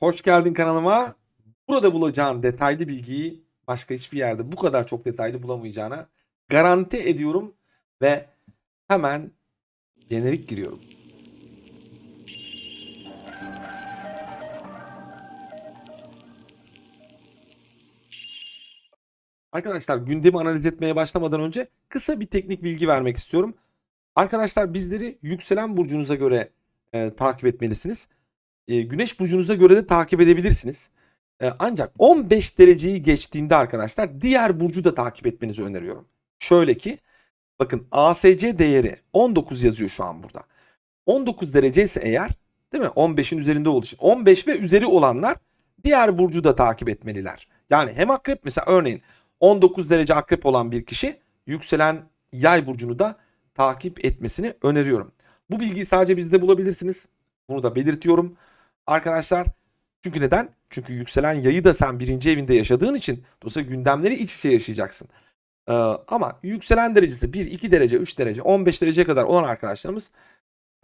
Hoş geldin kanalıma. Burada bulacağın detaylı bilgiyi başka hiçbir yerde bu kadar çok detaylı bulamayacağına garanti ediyorum ve hemen jenerik giriyorum. Arkadaşlar gündemi analiz etmeye başlamadan önce kısa bir teknik bilgi vermek istiyorum. Arkadaşlar bizleri yükselen burcunuza göre e, takip etmelisiniz. E, güneş burcunuza göre de takip edebilirsiniz. E, ancak 15 dereceyi geçtiğinde arkadaşlar diğer burcu da takip etmenizi öneriyorum. Şöyle ki bakın ASC değeri 19 yazıyor şu an burada. 19 derece ise eğer değil mi? 15'in üzerinde olduğu için 15 ve üzeri olanlar diğer burcu da takip etmeliler. Yani hem akrep mesela örneğin 19 derece akrep olan bir kişi yükselen yay burcunu da takip etmesini öneriyorum. Bu bilgiyi sadece bizde bulabilirsiniz. Bunu da belirtiyorum. Arkadaşlar çünkü neden? Çünkü yükselen yayı da sen birinci evinde yaşadığın için dolayısıyla gündemleri iç içe yaşayacaksın. Ee, ama yükselen derecesi 1, 2 derece, 3 derece, 15 dereceye kadar olan arkadaşlarımız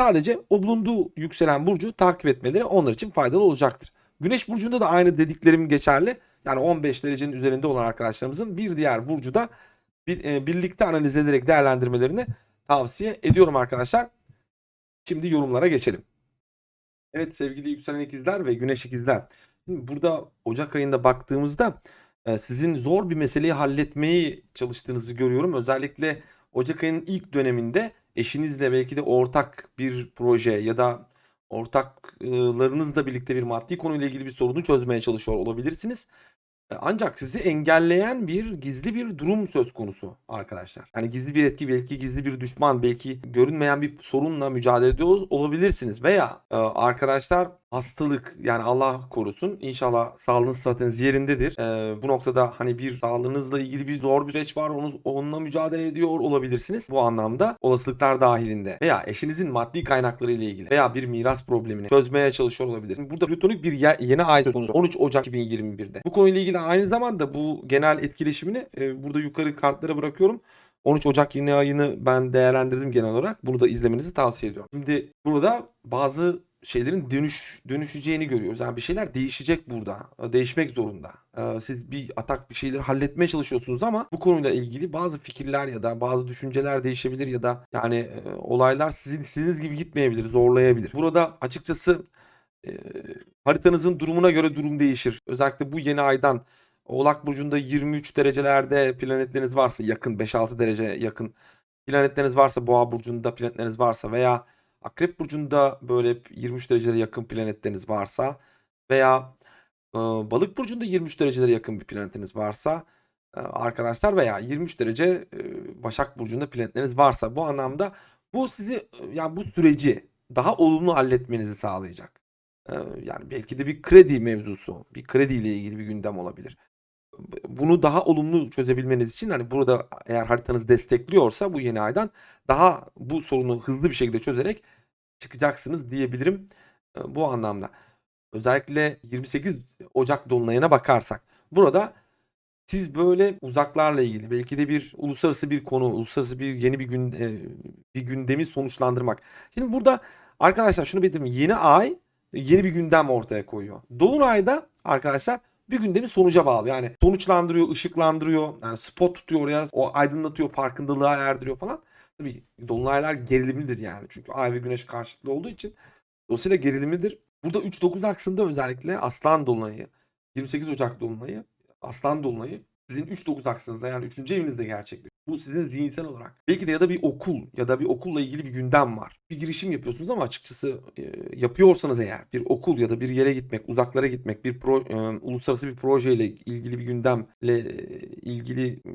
sadece o bulunduğu yükselen burcu takip etmeleri onlar için faydalı olacaktır. Güneş burcunda da aynı dediklerim geçerli. Yani 15 derecenin üzerinde olan arkadaşlarımızın bir diğer burcu da bir, e, birlikte analiz ederek değerlendirmelerini tavsiye ediyorum arkadaşlar. Şimdi yorumlara geçelim. Evet sevgili yükselen ikizler ve güneş ikizler. Şimdi burada Ocak ayında baktığımızda sizin zor bir meseleyi halletmeyi çalıştığınızı görüyorum. Özellikle Ocak ayının ilk döneminde eşinizle belki de ortak bir proje ya da ortaklarınızla birlikte bir maddi konuyla ilgili bir sorunu çözmeye çalışıyor olabilirsiniz. E, Ancak sizi engelleyen bir gizli bir durum söz konusu arkadaşlar. Yani gizli bir etki, belki gizli bir düşman, belki görünmeyen bir sorunla mücadele ediyor olabilirsiniz. Veya e, arkadaşlar hastalık yani Allah korusun inşallah sağlığınız sıhhatiniz yerindedir. E, bu noktada hani bir sağlığınızla ilgili bir zor bir süreç var onu, onunla mücadele ediyor olabilirsiniz. Bu anlamda olasılıklar dahilinde. Veya eşinizin maddi kaynakları ile ilgili veya bir miras problemini çözmeye çalışıyor olabilirsiniz. Burada plütonik bir ye- yeni ay söz konusu 13 Ocak 2021'de. Bu konuyla ilgili aynı zamanda bu genel etkileşimini e, burada yukarı kartlara bırakıyorum. 13 Ocak yeni ayını ben değerlendirdim genel olarak. Bunu da izlemenizi tavsiye ediyorum. Şimdi burada bazı şeylerin dönüş dönüşeceğini görüyoruz. Yani bir şeyler değişecek burada. Değişmek zorunda. Ee, Siz bir atak bir şeyleri halletmeye çalışıyorsunuz ama bu konuyla ilgili bazı fikirler ya da bazı düşünceler değişebilir ya da yani e, olaylar sizin istediğiniz gibi gitmeyebilir, zorlayabilir. Burada açıkçası e, haritanızın durumuna göre durum değişir. Özellikle bu yeni aydan Oğlak burcunda 23 derecelerde planetleriniz varsa yakın 5-6 derece yakın planetleriniz varsa Boğa burcunda planetleriniz varsa veya Akrep burcunda böyle 23 derecelere yakın planetleriniz varsa veya e, Balık burcunda 23 derecelere yakın bir planetiniz varsa e, arkadaşlar veya 23 derece e, Başak burcunda planetleriniz varsa bu anlamda bu sizi yani bu süreci daha olumlu halletmenizi sağlayacak. E, yani belki de bir kredi mevzusu, bir krediyle ilgili bir gündem olabilir bunu daha olumlu çözebilmeniz için hani burada eğer haritanız destekliyorsa bu yeni aydan daha bu sorunu hızlı bir şekilde çözerek çıkacaksınız diyebilirim e, bu anlamda. Özellikle 28 Ocak dolunayına bakarsak burada siz böyle uzaklarla ilgili belki de bir uluslararası bir konu, uluslararası bir yeni bir gün e, bir gündemi sonuçlandırmak. Şimdi burada arkadaşlar şunu belirteyim. Yeni ay yeni bir gündem ortaya koyuyor. Dolunayda arkadaşlar bir gündemi sonuca bağlı. Yani sonuçlandırıyor, ışıklandırıyor. Yani spot tutuyor oraya, o aydınlatıyor, farkındalığa erdiriyor falan. Tabii dolunaylar gerilimlidir yani. Çünkü ay ve güneş karşıtlı olduğu için dolayısıyla gerilimlidir. Burada 3-9 aksında özellikle Aslan Dolunay'ı, 28 Ocak Dolunay'ı, Aslan Dolunay'ı sizin 3-9 aksınızda yani 3. evinizde gerçekleşiyor. Bu sizin zihinsel olarak. Belki de ya da bir okul ya da bir okulla ilgili bir gündem var. Bir girişim yapıyorsunuz ama açıkçası e, yapıyorsanız eğer bir okul ya da bir yere gitmek, uzaklara gitmek, bir pro, e, uluslararası bir projeyle ilgili bir gündemle e, ilgili e,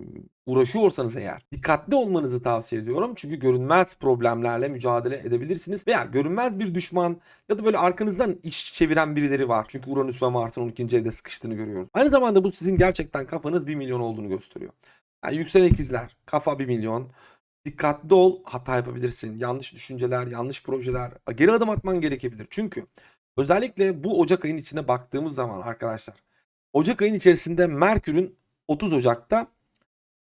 uğraşıyorsanız eğer dikkatli olmanızı tavsiye ediyorum. Çünkü görünmez problemlerle mücadele edebilirsiniz. Veya görünmez bir düşman ya da böyle arkanızdan iş çeviren birileri var. Çünkü Uranüs ve Mars'ın 12. evde sıkıştığını görüyoruz. Aynı zamanda bu sizin gerçekten kafanız 1 milyon olduğunu gösteriyor. Yani yükselen ikizler, kafa 1 milyon. Dikkatli ol, hata yapabilirsin. Yanlış düşünceler, yanlış projeler. Geri adım atman gerekebilir. Çünkü özellikle bu Ocak ayının içine baktığımız zaman arkadaşlar. Ocak ayının içerisinde Merkür'ün 30 Ocak'ta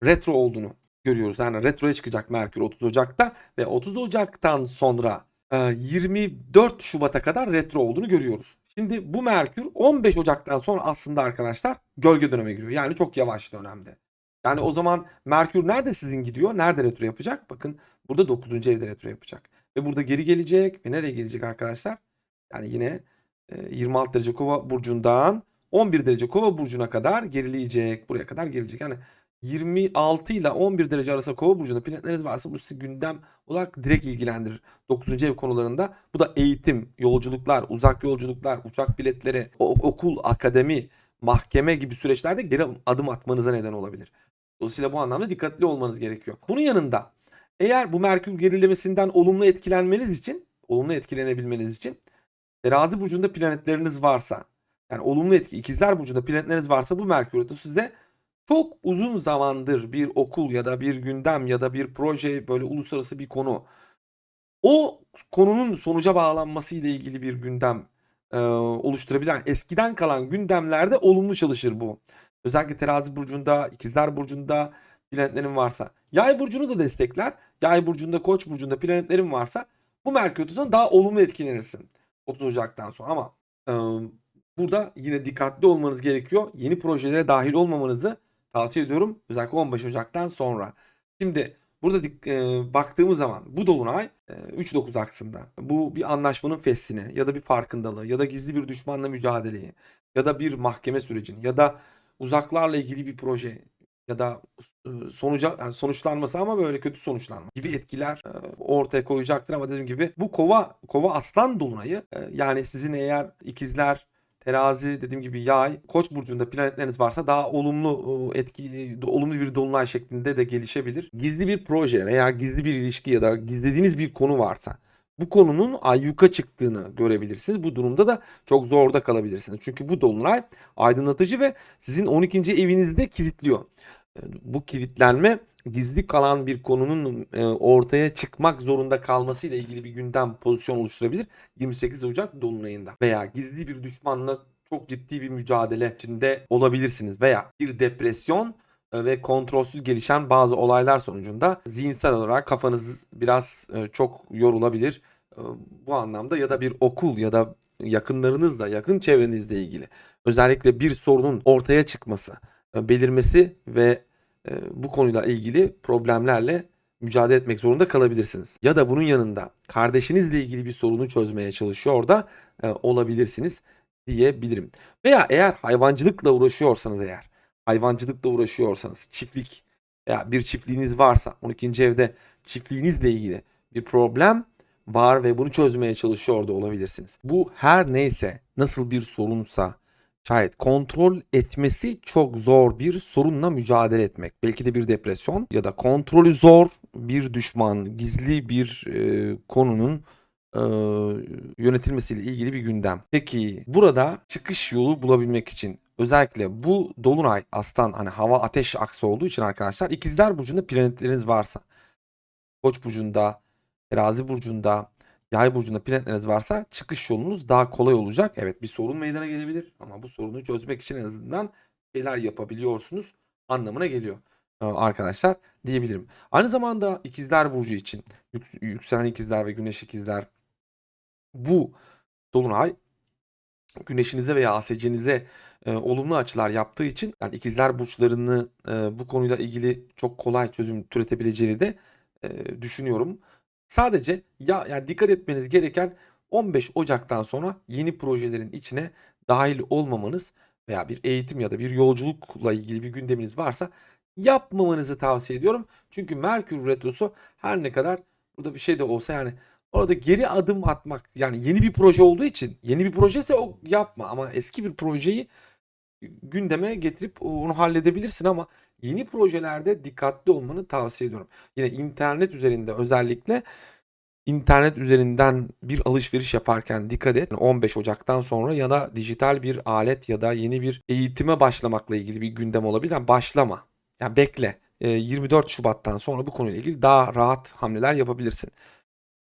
retro olduğunu görüyoruz. Yani retroya çıkacak Merkür 30 Ocak'ta ve 30 Ocak'tan sonra e, 24 Şubat'a kadar retro olduğunu görüyoruz. Şimdi bu Merkür 15 Ocak'tan sonra aslında arkadaşlar gölge döneme giriyor. Yani çok yavaş dönemde. Yani o zaman Merkür nerede sizin gidiyor? Nerede retro yapacak? Bakın burada 9. evde retro yapacak. Ve burada geri gelecek. Ve nereye gelecek arkadaşlar? Yani yine e, 26 derece kova burcundan 11 derece kova burcuna kadar gerileyecek. Buraya kadar gelecek. Yani 26 ile 11 derece arasında kova burcunda planetleriniz varsa bu sizi gündem olarak direkt ilgilendirir. 9. ev konularında. Bu da eğitim, yolculuklar, uzak yolculuklar, uçak biletleri, okul, akademi, mahkeme gibi süreçlerde geri adım atmanıza neden olabilir. Dolayısıyla bu anlamda dikkatli olmanız gerekiyor. Bunun yanında eğer bu Merkür gerilemesinden olumlu etkilenmeniz için, olumlu etkilenebilmeniz için terazi burcunda planetleriniz varsa, yani olumlu etki, ikizler burcunda planetleriniz varsa bu Merkür retrosu sizde çok uzun zamandır bir okul ya da bir gündem ya da bir proje böyle uluslararası bir konu o konunun sonuca bağlanması ile ilgili bir gündem e, oluşturabilir. Yani eskiden kalan gündemlerde olumlu çalışır bu. Özellikle terazi burcunda, ikizler burcunda planetlerin varsa. Yay burcunu da destekler. Yay burcunda, koç burcunda planetlerin varsa bu Merkür Retrosu'ndan daha olumlu etkilenirsin 30 Ocak'tan sonra. Ama e, burada yine dikkatli olmanız gerekiyor. Yeni projelere dahil olmamanızı tavsiye ediyorum. Özellikle 15 Ocak'tan sonra. Şimdi burada e, baktığımız zaman bu dolunay e, 3-9 aksında. Bu bir anlaşmanın fesline ya da bir farkındalığı ya da gizli bir düşmanla mücadeleyi ya da bir mahkeme sürecini ya da uzaklarla ilgili bir proje ya da sonuca yani sonuçlanması ama böyle kötü sonuçlanma gibi etkiler ortaya koyacaktır ama dediğim gibi bu kova kova aslan dolunayı yani sizin eğer ikizler terazi dediğim gibi yay koç burcunda planetleriniz varsa daha olumlu etki olumlu bir dolunay şeklinde de gelişebilir. Gizli bir proje veya gizli bir ilişki ya da gizlediğiniz bir konu varsa bu konunun ayyuka çıktığını görebilirsiniz. Bu durumda da çok zorda kalabilirsiniz. Çünkü bu dolunay aydınlatıcı ve sizin 12. evinizde kilitliyor. E, Bu kilitlenme gizli kalan bir konunun e, ortaya çıkmak zorunda kalması ile ilgili bir gündem pozisyon oluşturabilir 28 Ocak dolunayında veya gizli bir düşmanla çok ciddi bir mücadele içinde olabilirsiniz veya bir depresyon ve kontrolsüz gelişen bazı olaylar sonucunda zihinsel olarak kafanız biraz e, çok yorulabilir. E, Bu anlamda ya da bir okul ya da yakınlarınızla, yakın çevrenizle ilgili özellikle bir sorunun ortaya çıkması, e, belirmesi ve e, bu konuyla ilgili problemlerle mücadele etmek zorunda kalabilirsiniz. Ya da bunun yanında kardeşinizle ilgili bir sorunu çözmeye çalışıyor da e, olabilirsiniz diyebilirim. Veya eğer hayvancılıkla uğraşıyorsanız eğer, hayvancılıkla uğraşıyorsanız, çiftlik veya bir çiftliğiniz varsa 12. evde çiftliğinizle ilgili bir problem var ve bunu çözmeye çalışıyor da olabilirsiniz. Bu her neyse, nasıl bir sorunsa, şayet kontrol etmesi çok zor bir sorunla mücadele etmek. Belki de bir depresyon ya da kontrolü zor bir düşman, gizli bir e, konunun e, yönetilmesiyle ilgili bir gündem. Peki burada çıkış yolu bulabilmek için özellikle bu dolunay aslan hani hava ateş aksı olduğu için arkadaşlar ikizler burcunda planetleriniz varsa koç burcunda terazi burcunda yay burcunda planetleriniz varsa çıkış yolunuz daha kolay olacak. Evet bir sorun meydana gelebilir ama bu sorunu çözmek için en azından şeyler yapabiliyorsunuz anlamına geliyor e, arkadaşlar diyebilirim. Aynı zamanda ikizler burcu için yük- yükselen ikizler ve güneş ikizler bu dolunay güneşinize veya ASC'nize e, olumlu açılar yaptığı için yani ikizler burçlarını e, bu konuyla ilgili çok kolay çözüm türetebileceğini de e, düşünüyorum. Sadece ya yani dikkat etmeniz gereken 15 Ocak'tan sonra yeni projelerin içine dahil olmamanız veya bir eğitim ya da bir yolculukla ilgili bir gündeminiz varsa yapmamanızı tavsiye ediyorum. Çünkü Merkür Retrosu her ne kadar burada bir şey de olsa yani orada geri adım atmak yani yeni bir proje olduğu için yeni bir projese o yapma ama eski bir projeyi gündeme getirip onu halledebilirsin ama yeni projelerde dikkatli olmanı tavsiye ediyorum. Yine internet üzerinde özellikle internet üzerinden bir alışveriş yaparken dikkat et. 15 Ocak'tan sonra ya da dijital bir alet ya da yeni bir eğitime başlamakla ilgili bir gündem olabilir. Yani başlama. Yani bekle. Ee, 24 Şubat'tan sonra bu konuyla ilgili daha rahat hamleler yapabilirsin.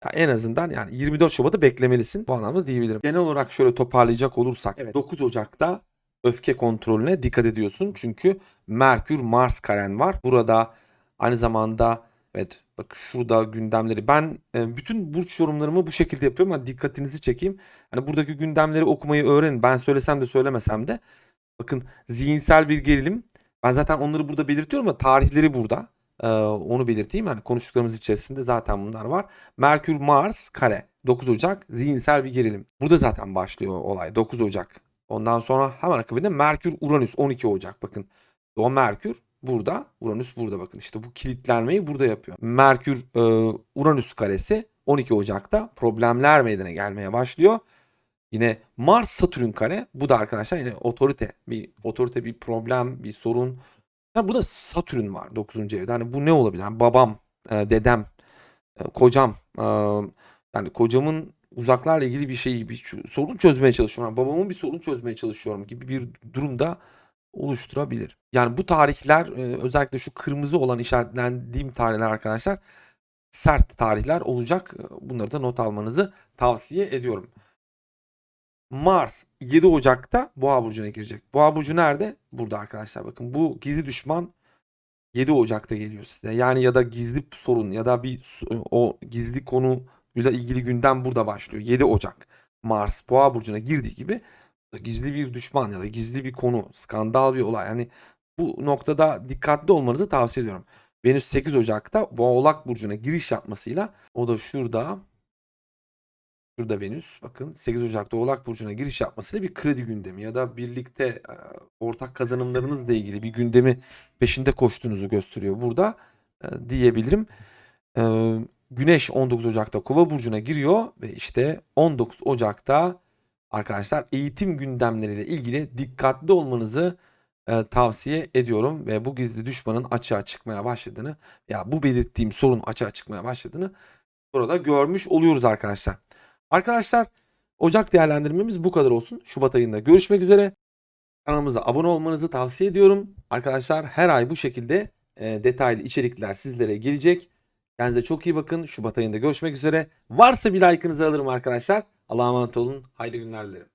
Ya en azından yani 24 Şubat'ı beklemelisin bu anlamda diyebilirim. Genel olarak şöyle toparlayacak olursak evet. 9 Ocak'ta öfke kontrolüne dikkat ediyorsun. Çünkü Merkür Mars karen var. Burada aynı zamanda evet Bak şurada gündemleri. Ben e, bütün burç yorumlarımı bu şekilde yapıyorum. Ama dikkatinizi çekeyim. Hani buradaki gündemleri okumayı öğrenin. Ben söylesem de söylemesem de. Bakın zihinsel bir gerilim. Ben zaten onları burada belirtiyorum ama tarihleri burada. Ee, onu belirteyim. Hani konuştuklarımız içerisinde zaten bunlar var. Merkür Mars kare 9 Ocak zihinsel bir gerilim. Burada zaten başlıyor olay 9 Ocak. Ondan sonra hemen akabinde Merkür Uranüs 12 Ocak bakın. O Merkür burada, Uranüs burada bakın. İşte bu kilitlenmeyi burada yapıyor. Merkür e, Uranüs karesi 12 Ocak'ta problemler meydana gelmeye başlıyor. Yine Mars Satürn kare. Bu da arkadaşlar yine otorite. Bir otorite bir problem, bir sorun. Ha, bu da Satürn var 9. evde. Hani bu ne olabilir? Yani babam, e, dedem, e, kocam. e, yani kocamın uzaklarla ilgili bir şeyi, bir sorun çözmeye çalışıyorum. Babamın bir sorun çözmeye çalışıyorum gibi bir durumda oluşturabilir. Yani bu tarihler e, özellikle şu kırmızı olan işaretlendiğim tarihler arkadaşlar sert tarihler olacak. Bunları da not almanızı tavsiye ediyorum. Mars 7 Ocak'ta Boğa burcuna girecek. Boğa burcu nerede? Burada arkadaşlar bakın. Bu gizli düşman 7 Ocak'ta geliyor size. Yani ya da gizli sorun ya da bir o gizli konuyla ilgili gündem burada başlıyor. 7 Ocak. Mars Boğa burcuna girdiği gibi gizli bir düşman ya da gizli bir konu, skandal bir olay. Yani bu noktada dikkatli olmanızı tavsiye ediyorum. Venüs 8 Ocak'ta Boğlak burcuna giriş yapmasıyla o da şurada Şurada Venüs. Bakın 8 Ocak'ta Oğlak Burcu'na giriş yapmasıyla bir kredi gündemi ya da birlikte e, ortak kazanımlarınızla ilgili bir gündemi peşinde koştuğunuzu gösteriyor burada e, diyebilirim. Güneş 19 Ocak'ta Kova Burcu'na giriyor ve işte 19 Ocak'ta arkadaşlar eğitim gündemleriyle ilgili dikkatli olmanızı e, tavsiye ediyorum ve bu gizli düşmanın açığa çıkmaya başladığını ya bu belirttiğim sorun açığa çıkmaya başladığını burada görmüş oluyoruz arkadaşlar. Arkadaşlar Ocak değerlendirmemiz bu kadar olsun. Şubat ayında görüşmek üzere. Kanalımıza abone olmanızı tavsiye ediyorum. Arkadaşlar her ay bu şekilde e, detaylı içerikler sizlere gelecek. Kendinize çok iyi bakın. Şubat ayında görüşmek üzere. Varsa bir like'ınızı alırım arkadaşlar. Allah'a emanet olun. Hayırlı günler dilerim.